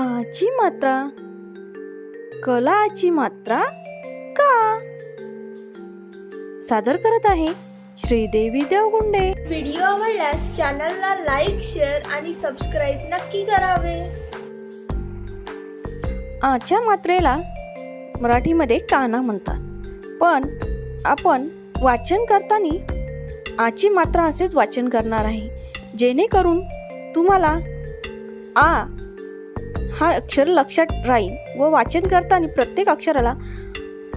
आची मात्रा? कलाची मात्रा? का? सादर करत आहे श्रीदेवी देवगुंडे. व्हिडिओ आवडल्यास चॅनलला लाईक शेअर आणि सबस्क्राईब नक्की करावे. आच्या मात्रेला मराठीमध्ये काना म्हणतात. पण आपण वाचन करताना आची मात्रा असेच वाचन करणार आहे. जेणेकरून तुम्हाला आ हा अक्षर लक्षात राहील व वाचन करताना प्रत्येक अक्षराला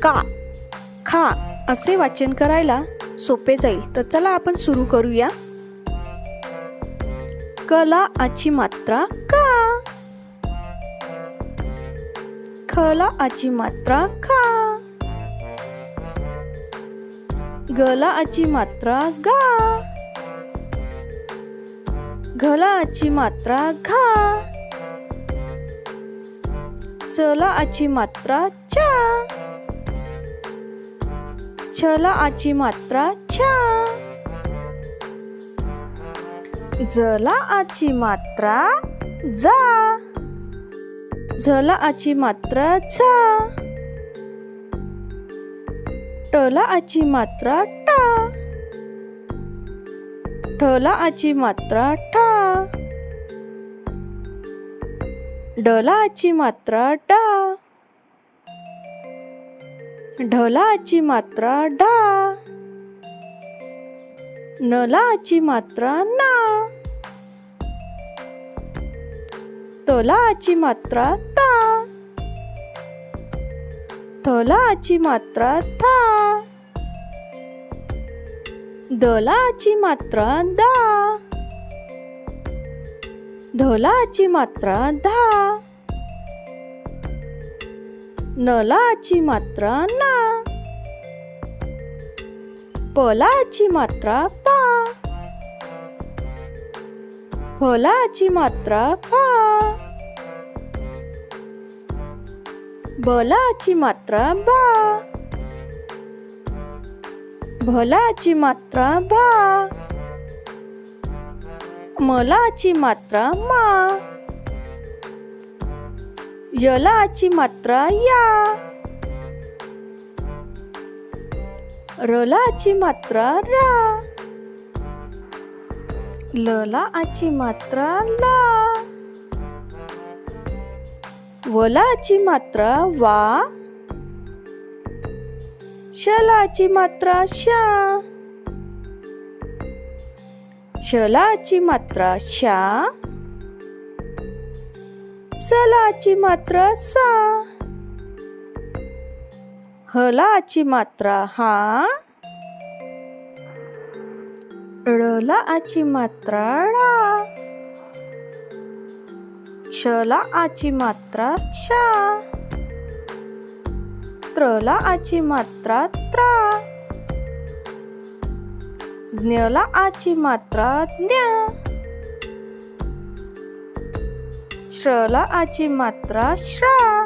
का खा असे वाचन करायला सोपे जाईल. तर चला आपण सुरू करूया. कला आची मात्रा का? खला आची मात्रा खा गला आची मात्रा गा? घला आची मात्रा घा चला आची मात्रा चा. छला आची मात्रा छा जला आची मात्रा जा. झला आची मात्रा झा टला आची मात्रा टा. ठला आची मात्रा ठा ढलाची मात्रा डा. ढलाची मात्रा डा. नलाची मात्रा ना. तलाची मात्रा ता. थलाची मात्रा था. दलाची मात्रा दा. धलाची मात्रा धा नलाची मात्र मात्रा ना. पलाची मात्रा पा. फलाची मात्रा फा. बलाची मात्रा बा. भलाची मात्रा भा मलाची मात्रा मा. यलाची मात्रा या. रलाची मात्रा रा. ललाची मात्रा ला. वलाची मात्रा वा. शलाची मात्रा शा. शलाची मात्रा शा. सलाची मात्रा सा. हलाची मात्रा हा. ळलाची मात्रा ळा शला आची मात्रा शा. त्रला आची मात्रा त्रा. ज्ञला आची मात्रा ज्ञा श्रला आची मात्रा श्रा.